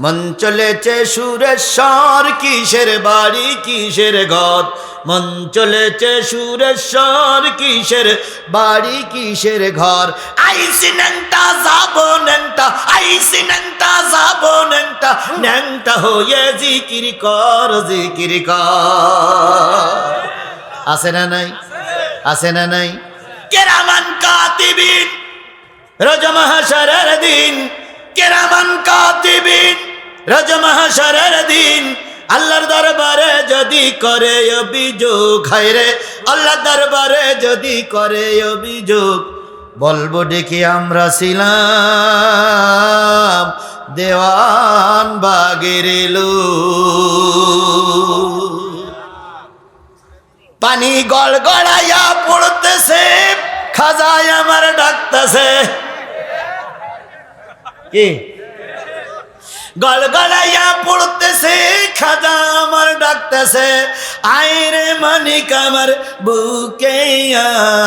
মন চলেছে সুরেশ্বর, কিসের বাড়ি, কিসের ঘর? মন চলেছে সুরেশ্বর, কিসের বাড়ি, কিসের ঘর? আইসি ন্যাংটা, যাব ন্যাংটা, আইসি ন্যাংটা, যাব ন্যাংটা ন্যাংটা হয়ে জিকির কর জিকির কর। আছে না নাই? আছে না নাই? কেরামান কাতিবিন, রোজ মহাশরের দিন। কেরামান কাতিবিন রোজ মহাশরের দিন। আল্লাহর দরবারে যদি করে অভিযোগ হায় রে আল্লাহর দরবারে যদি করে অভিযোগ, বলব ডেকে আমরা ছিলাম দেওয়ান বাগের। পানি গড় গড়াইয়া পড়তেছে, খাজায় আমার ডাকতেছে। কি? গল গলাইয়া পড়তেছে খাজা আমার ডাকতেছে। আয় রে মানিক আমার বুকে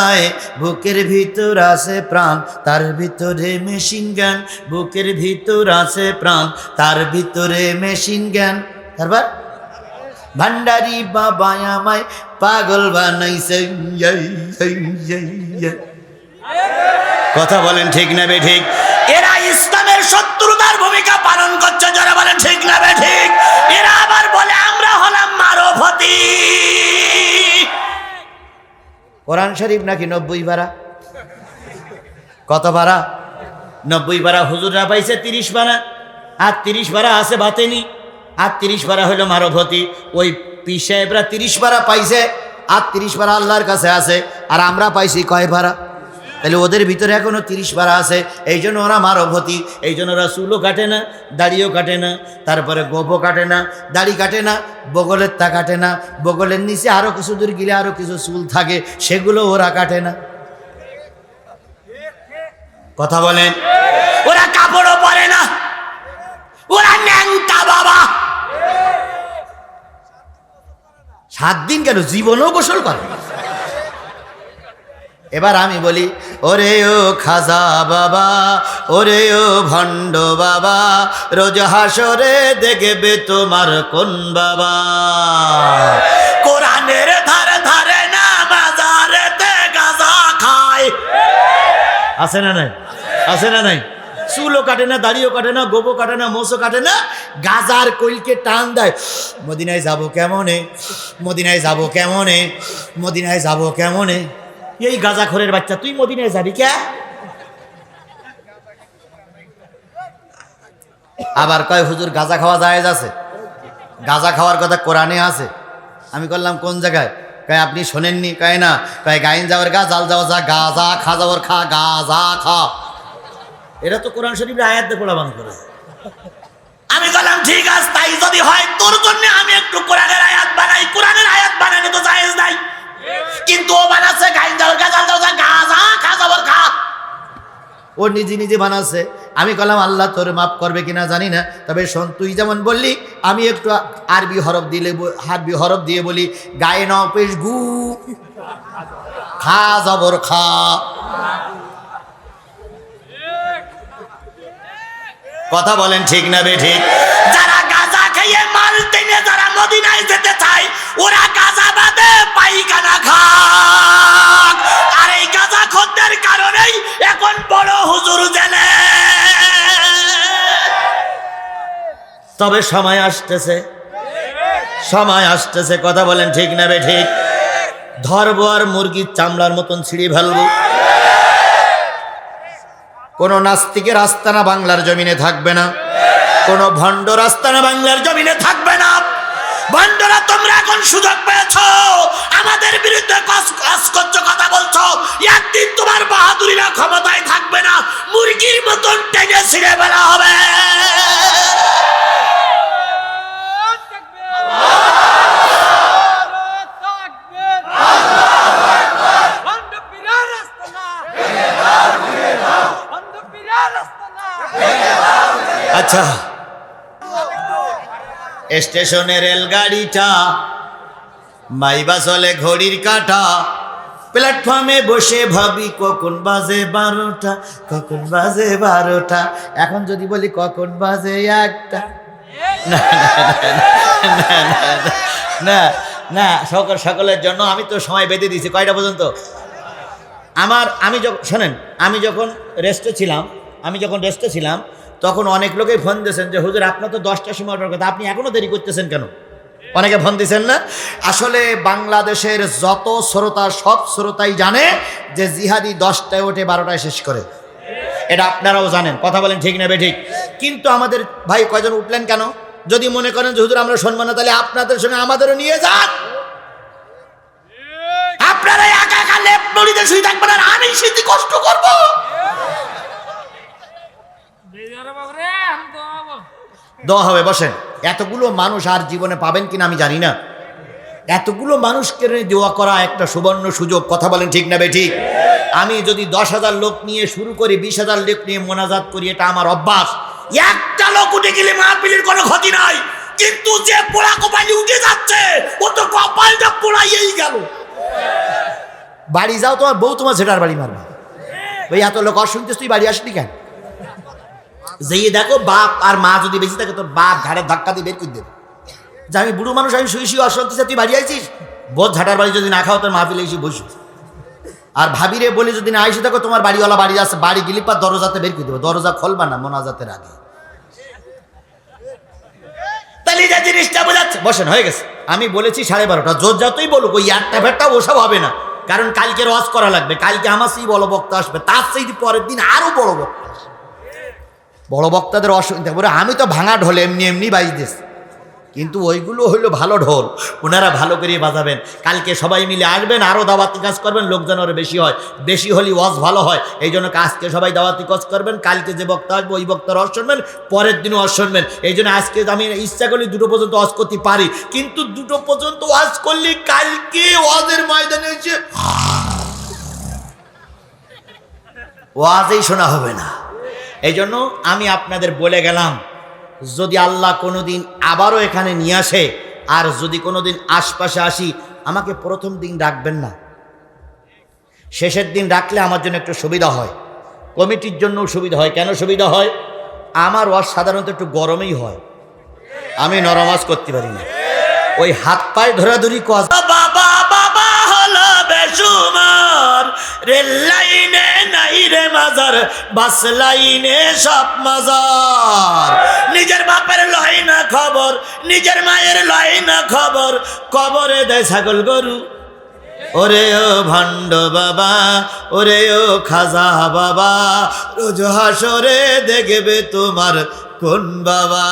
আয়। বুকের ভিতর আছে প্রাণ তার ভিতরে মেশিন জ্ঞান বুকের ভিতর আছে প্রাণ তার ভিতরে মেশিন জ্ঞান তারপর ভান্ডারি বাবা আমায় পাগল বানাইছে। ইয়ে, ইয়ে, ইয়ে। কথা বলেন ঠিক না বে ঠিক? এরা ইসলামের শত্রুতার ভূমিকা পালন করছে যারা বলেন ঠিক না বে ঠিক? এরা আবার বলে, আমরা হলাম মারফতি কোরআন শরীফ নাকি নব্বই ভাড়া কত ভাড়া নব্বই ভাড়া হুজুররা পাইছে তিরিশ ভাড়া আর তিরিশ ভাড়া আছে বাতেনি। আর তিরিশ ভাড়া হইল মারভতি। ওই পি সাহেবরা তিরিশ ভাড়া পাইছে, আর তিরিশ ভাড়া আল্লাহর কাছে আছে। আর আমরা পাইছি কয় ভাড়া তাহলে ওদের ভিতরে এখনও তিরিশ ভাড়া আছে। এই জন্য ওরা মারভতি এই জন্য ওরা চুলও কাটে না দাড়িও কাটে না তারপরে গোপও কাটে না দাড়ি কাটে না বগলের তা কাটে না বগলের নিচে আরও কিছু দূর গেলে আরও কিছু চুল থাকে সেগুলো ওরা কাটে না। কথা বলেন? ওরা কাপড়ও পরে না। ওরা ন্যাংটা বাবা। সাত দিন কেন? জীবনও গোসল করে। এবার আমি বলি, ওরে ও খাজা বাবা, ওরে ও ভণ্ড বাবা, রোজ হাসরে দেখবে তোমার কোন বাবা। কোরআনের ধারে ধারে না বাজারেতে গাজা খায়। আছে না নাই? আছে না নাই? চুলও কাটে না, দাড়িও কাটে না গোবো কাটে না মোসও কাটে না, গাজার কইলকে টান দেয়। মদিনায় যাব কেমনে? মদিনায় যাব কেমনে? মদিনায় যাব কেমনে? এই গাজা খোরের বাচ্চা, তুই মদিনায় যাবি কে? আবার কয়, হুজুর, গাজা খাওয়া যায় আছে? গাজা খাওয়ার কথা কোরআনে আছে। আমি করলাম কোন জায়গায়? কয়, আপনি শোনেননি? কয়, না। কয়, গাইন যাওয়ার গা, জাল যাওয়া যা, গাজা খা যাওয়ার খা, গাজা খা। এটা তো কোরআন শরীফের আয়াত দিয়ে বান করে আমি বললাম, ঠিক আছে, তাই যদি হয়, তোর জন্য আমি একটু কোরআনের আয়াত বানাই। কোরআনের আয়াত বানানো তো জায়েজ নাই। কিন্তু ও বানাচ্ছে গাইন গা জাল গাজা খা খা। ও নিজে নিজে বানাচ্ছে। আমি কলাম, আল্লাহ তোর মাফ করবে কিনা জানি না, তবে শোন, তুই যেমন বললি, আমি একটু আরবি হরফ দিলে ব- আরবি হরফ দিয়ে বলি, গায়ে ন পেশ গু, খা, জবর, খা। কথা বলেন ঠিক না বে ঠিক? মাল যারা মদিনায় যেতে চায়, ওরা গাজা বাদে পাইখানা খাক। আর এই গাজা খদ্দের কারণেই এখন বড় হুজুর জেলে। তবে সময় আসতেছে। সময় আসতেছে, কথা বলেন ঠিক না বে ঠিক? ধরবো আর মুরগির চামড়ার মতন ছিঁড়ে ফেলব। কোনো নাস্তিকের আস্তানা বাংলার জমিনে থাকবে না। কোনো ভণ্ড আস্তানা বাংলার জমিনে থাকবে না। ভণ্ডরা, তোমরা এখন সুযোগ পেয়েছ। আমাদের বিরুদ্ধে কথা বলছো। একদিন তোমার বাহাদুরিরা ক্ষমতায় থাকবে না। মুরগির মতন টেনে ছিঁড়ে বেলা হবে। আচ্ছা। স্টেশনে রেলগাড়িটা মাইবা চলে ঘড়ির কাটা। প্ল্যাটফর্মে বসে ভাবি কখন বাজে বারোটা কখন বাজে বারোটা? এখন যদি বলি কখন বাজে একটা? না না, সকল সকলের জন্য আমি তো সময় বেঁধে দিয়েছি। কয়টা পর্যন্ত? আমার আমি যখন শোনেন আমি যখন রেস্টে ছিলাম আমি যখন রেস্টে ছিলাম তখন অনেক লোকেই ফোন দিয়েছেন যে, হুজুর, আপনার তো দশটার সময় অর্ডার কথা আপনি এখনও দেরি করতেছেন কেন? অনেকে ফোন দিয়েছেন না। আসলে বাংলাদেশের যত শ্রোতা, সব শ্রোতাই জানে যে জিহাদি দশটায় ওঠে, বারোটায় শেষ করে। এটা আপনারাও জানেন। কথা বলেন ঠিক নেবে ঠিক কিন্তু আমাদের ভাই কয়জন উঠলেন কেন? যদি মনে করেন যে, হুজুর, আমরা সম্মান তাহলে আপনাদের সঙ্গে আমাদেরও নিয়ে যান। আপনারা একা একা লেপ নড়িতে শুয়ে থাকবেন আর আমি স্মৃতি কষ্ট করব। দোয়া হবে, বসেন। এতগুলো মানুষ আর জীবনে পাবেন কিনা আমি জানি না। এতগুলো মানুষকে দোয়া করা একটা সুবর্ণ সুযোগ, কথা বলেন ঠিক না বে ঠিক? আমি যদি দশ হাজার লোক নিয়ে শুরু করি, বিশ হাজার লোক নিয়ে মোনাজাত করি, এটা আমার অভ্যাস। একটা লোক উঠে গেলে মাহফিলের কোনো ক্ষতি নাই। কিন্তু যে পোড়া কপালি উঠে যাচ্ছে, ও তো কপালটা পোড়াইয়েই গেল। বাড়ি যাও, তোমার বউ তোমার সেটার বাড়ি মারবে। ওই এত লোক অশুনতেছ তুই বাড়ি আসলি কেন? যেয়ে দেখো বাপ আর মা যদি বেশি থাকে, তোর বাপ ঘাড়ের ধাক্কা দিয়ে বের করে দেবে। যে আমি বুড়ো মানুষ, আমি শুয়ে শুয়ে অশান্তি তুই বাড়ি আইছিস? বোধ ঝাটার বাড়ি যদি না খাও, তোর মাহফিলে এসে বসু আর ভাবিরে বলে, যদি না আইসে থাকো, তোমার বাড়িওয়ালা বাড়ি আছে, বাড়ি গেলে পর দরজাতে বের করে দেবো। দরজা খোলবা না, মোনাজাতের আগে। তাহলে যে জিনিসটা বোঝাচ্ছে, বসেন, হয়ে গেছে। আমি বলেছি সাড়ে বারোটা, জোর যতই বলুক, ওই একটা ফেরটা ওসব হবে না। কারণ কালকে রস করা লাগবে, কালকে আমার সেই বড় বক্তা আসবে, তার সেই পরের দিন আরও বড় বক্তা বড় বক্তাদের অসুবিধা। বলে, আমি তো ভাঙা ঢোল, এমনি এমনি বাজতেছি। কিন্তু ওইগুলো হইল ভালো ঢোল। ওনারা ভালো করে বাজাবেন। কালকে সবাই মিলে আসবেন আরও দাওয়াতি কাজ করবেন, লোকজন আরও বেশি হয়। বেশি হলে ওয়াজ ভালো হয়। এই জন্য আজকে সবাই দাওয়াতি কাজ করবেন, কালকে যে বক্তা আসবে, ওই বক্তার অস শুনবেন, পরের দিনও অস শুনবেন। এই জন্য আজকে আমি ইচ্ছা করলে দুটো পর্যন্ত ওয়াজ করতে পারি। কিন্তু দুটো পর্যন্ত ওয়াজ করলে কালকে ওয়াজের ময়দানে এসে ওয়াজেই শোনা হবে না। এই জন্য আমি আপনাদের বলে গেলাম, যদি আল্লাহ কোনোদিন আবারও এখানে নিয়ে আসে, আর যদি কোনোদিন আশপাশে আসি, আমাকে প্রথম দিন ডাকবেন না। শেষের দিন রাখলে আমার জন্য একটু সুবিধা হয়। কমিটির জন্য সুবিধা হয়। কেন সুবিধা হয়? আমার ওয়াজ সাধারণত একটু গরমেই হয়। আমি নরমাজ করতে পারি না। ওই হাত পায়ে ধরাধরি বাবা বাবা হলো বেসুমার রেল লাইনে নাই মাজার, বাস লাইনে সব মাজার। নিজের বাপের লয় না খবর, নিজের মায়ের লয় না খবর, কবরে দেয় ছাগল গরু। ওরে ও ভণ্ড বাবা, ওরে ও খাজা বাবা, রোজ হাসরে দেখবে তোমার কোন বাবা।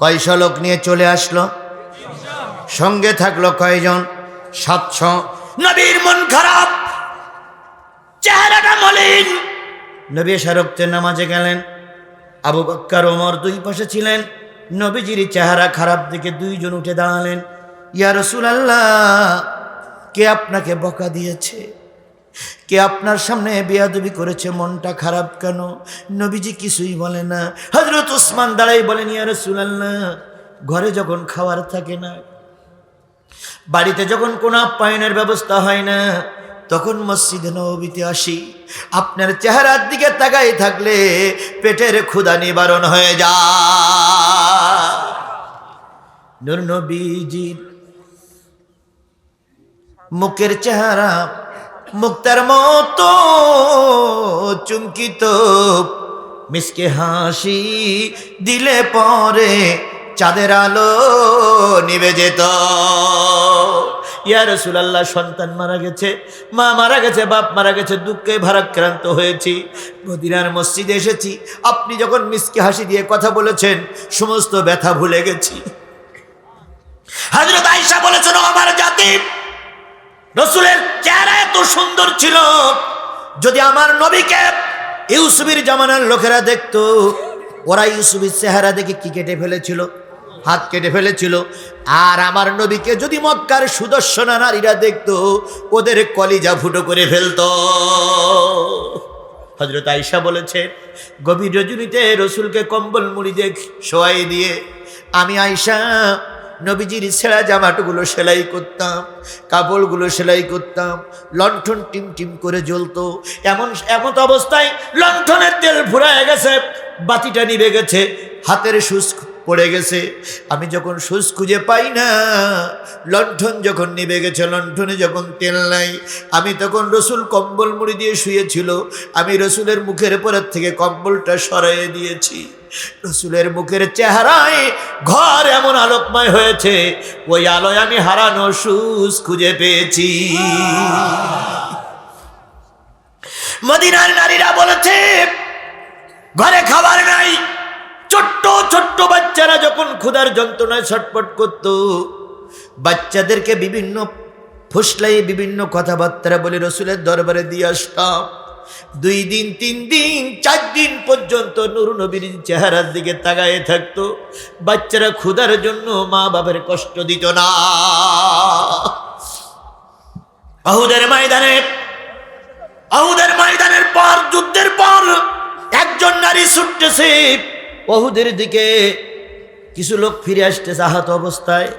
কয়শ লোক নিয়ে চলে আসলো? সঙ্গে থাকল কয়জন? সাতশো। নবীর মন খারাপ চেহারাটা মলিন। নবী শারক্তের নামাজে গেলেন আবু বক্কার ওমর দুই পাশে ছিলেন নবীজির চেহারা খারাপ দেখে দুইজন উঠে দাঁড়ালেন। ইয়া রসুলাল্লাহ কে আপনাকে বকা দিয়েছে? কে আপনার সামনে বেয়াদবি করেছে? মনটা খারাপ কেন? নবীজি কিছুই বলে না। হজরত উসমান দাঁড়াই বলেন ইয়া রসুলাল্লাহ ঘরে যখন খাওয়ার থাকে না বাড়িতে যখন কোনো আপ্যায়নের ব্যবস্থা হয় না, তখন মসজিদে নবীতে আসি। আপনার চেহারার দিকে তাকাই থাকলে পেটের ক্ষুধা নিবারণ হয়ে যা নূর মুখের চেহারা মুক্তার মতো চুমকিত। মিসকে হাসি দিলে পরে চাঁদের আলো নিবে যেত। ইয়া রসুলাল্লাহ, সন্তান মারা গেছে, মা মারা গেছে, বাপ মারা গেছে, দুঃখে ভারাক্রান্ত হয়েছি। মদিনার মসজিদে এসেছি, আপনি যখন মিসকে হাসি দিয়ে কথা বলেছেন, সমস্ত ব্যথা ভুলে গেছি। হাজরত আইসা বলেছেন আমার জাতি, রসুলের চেহারা এত সুন্দর ছিল, যদি আমার নবীকে ইউসুফের জামানার লোকেরা দেখতো, ওরা ইউসুফের চেহারা দেখে কি কেটে ফেলেছিল? হাত কেটে ফেলেছিল। আর আমার নবীকে যদি মক্কার সুদর্শনা নারীরা দেখতো, ওদের কলিজা ফুটো করে ফেলতো। হজরত আইসা বলেছে গভীর রজনীতে রসুলকে কম্বল মুড়ি দিয়ে শোয়াই দিয়ে। আমি আইসা নবীজির ছেঁড়া জামাটগুলো সেলাই করতাম, কাপড়গুলো সেলাই করতাম, লণ্ঠন টিম টিম করে জ্বলতো। এমন এমন অবস্থায় লণ্ঠনের তেল ফুরায় গেছে, বাতিটা নিভে গেছে, হাতের সুচ পড়ে গেছে। আমি যখন সুচ খুঁজে পাই না, লণ্ঠন যখন নিভে গেছে, লণ্ঠনে যখন তেল নাই, আমি তখন রসুল কম্বল মুড়ি দিয়ে শুয়েছিল। আমি রসুলের মুখের পরের থেকে কম্বলটা সরাইয়ে দিয়েছি। রসুলের মুখের চেহারায় ঘর এমন আলোকময় হয়েছে, ওই আলোয় আমি হারানো সুচ খুঁজে পেয়েছি। মদিনার নারীরা বলেছে, ঘরে খাবার নাই। ছোট্ট ছোট্ট বাচ্চারা যখন ক্ষুধার যন্ত্রণায় ছটপট করত, বাচ্চাদেরকে বিভিন্ন ফুসলাই, বিভিন্ন কথাবার্তা বলে রসুলের দরবারে দিয়ে আসতাম। দুই দিন, তিন দিন, চার দিন পর্যন্ত নুর নবীর চেহারার দিকে তাকায়ে থাকতো। বাচ্চারা ক্ষুধার জন্য মা বাবার কষ্ট দিত না। আহুদের ময়দানে, আহুদের ময়দানের পর, যুদ্ধের পর একজন নারী ছুটতেছে। অহুদের দিকে কিছু লোক ফিরে আসতেছে আহত অবস্থায়।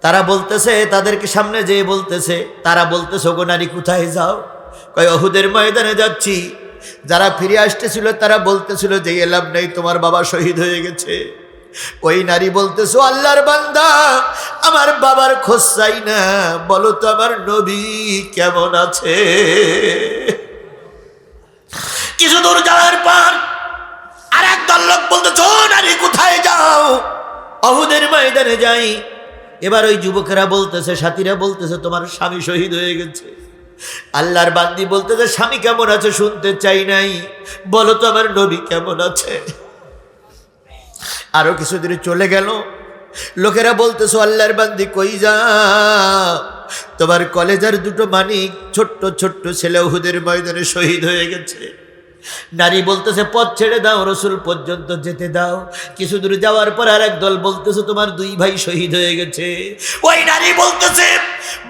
তারা বলতেছে, তাদেরকে সামনে যেয়ে বলতেছে, তারা বলতেছে গো নারী, কোথায় যাও? কয়, অহুদের ময়দানে যাচ্ছি। যারা ফিরে আসতেছিল, তারা বলতেছিল যে, এলাম নেই, তোমার বাবা শহীদ হয়ে গেছে। ওই নারী বলতেছো, আল্লাহর বান্দা, আমার বাবার খোঁজ চাই না। বলো তো, আমার নবী কেমন আছে? কিছু দূর যাওয়ার পর আর এক দল লোক বলতেছ নারী, কোথায় যাও? অহুদের ময়দানে যাই। এবার ওই যুবকেরা বলতেছে, সাথীরা বলতেছে, তোমার স্বামী শহীদ হয়ে গেছে। আল্লাহর বান্দি বলতেছে, স্বামী কেমন আছে শুনতে চাই নাই। বলো তো, আমার নবী কেমন আছে? আরও কিছুদিন চলে গেল। লোকেরা বলতেছো, আল্লাহর বান্দি কই যা? তোমার কলেজের দুটো মানিক, ছোট্ট ছোট্ট ছেলে উহুদের ময়দানে শহীদ হয়ে গেছে। নারী বলতেছে, পথ ছেড়ে দাও, রসুল পর্যন্ত যেতে দাও। কিছু দূর যাওয়ার পর আর দল বলতেছে, তোমার দুই ভাই শহীদ হয়ে গেছে। ওই নারী বলতেছে,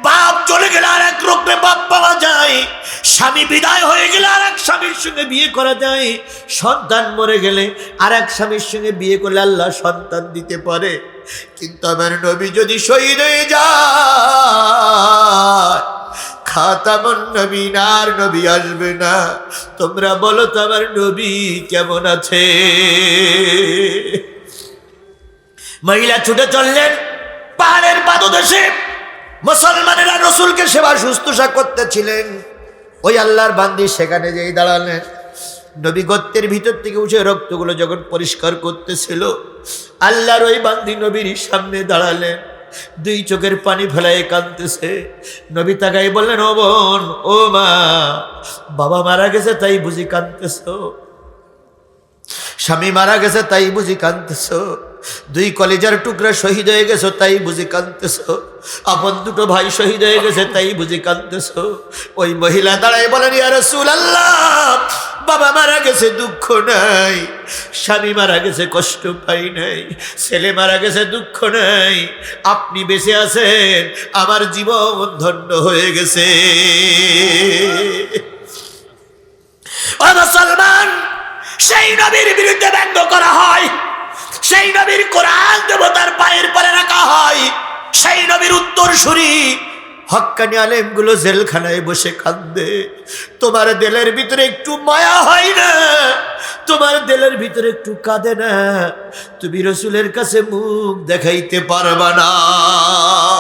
বাপ চলে গেলে আর এক রূপে বাপ পাওয়া যায়। স্বামী বিদায় হয়ে গেলে আর এক স্বামীর সঙ্গে বিয়ে করা যায় সন্তান মরে গেলে আর এক স্বামীর সঙ্গে বিয়ে করলে আল্লাহ সন্তান দিতে পারে। কিন্তু আমার নবী যদি শহীদ হয়ে যায়, খাতামন নবী আর নবী আসবে না। তোমরা বলো তো আমার নবী কেমন আছে? মহিলা ছুটে চললেন পাহাড়ের পাদদেশে। মুসলমানেরা রসুলকে সেবা শুশ্রূষা করতেছিলেন। ওই আল্লাহর বান্দি সেখানে যেই দাঁড়ালেন, নবী গত্তের ভিতর থেকে উঠে রক্তগুলো যখন পরিষ্কার করতেছিল, আল্লাহর ওই বান্দি নবীর সামনে দাঁড়ালেন, দুই চোখের পানি ফেলায় কাঁদতেছে। নবী তাকাই বললেন, ও বোন, ও মা, বাবা মারা গেছে তাই বুঝি কাঁদতেছ? স্বামী মারা গেছে তাই বুঝি কাঁদতেছ? দুই কলেজার টুকরা শহীদ হয়ে গেছো, তাই বুঝি কাঁদতেছ। আপন দুটো ভাই শহীদ হয়ে গেছে, তাই বুঝি কাঁদতেছ। ওই মহিলা দাঁড়ায় বলেন, ইয়া রাসূলুল্লাহ, বাবা মারা গেছে, দুঃখ নাই। স্বামী মারা গেছে, কষ্ট পাই নাই। ছেলে মারা গেছে, দুঃখ নাই। আপনি বেঁচে আছেন, আমার জীবন ধন্য হয়ে গেছে। মুসলমান, সেই নবীর বিরুদ্ধে ব্যঙ্গ করা হয়। সেই নবীর কোরআন দেবতার পায়ের পরে রাখা হয়। সেই নবীর উত্তর সুরি হক্কানি আলেমগুলো জেলখানায় বসে কাঁদে। তোমার দেলের ভিতরে একটু মায়া হয় না। তোমার দেলের ভিতরে একটু কাঁদে না। তুমি রসুলের কাছে মুখ দেখাইতে পারবা না।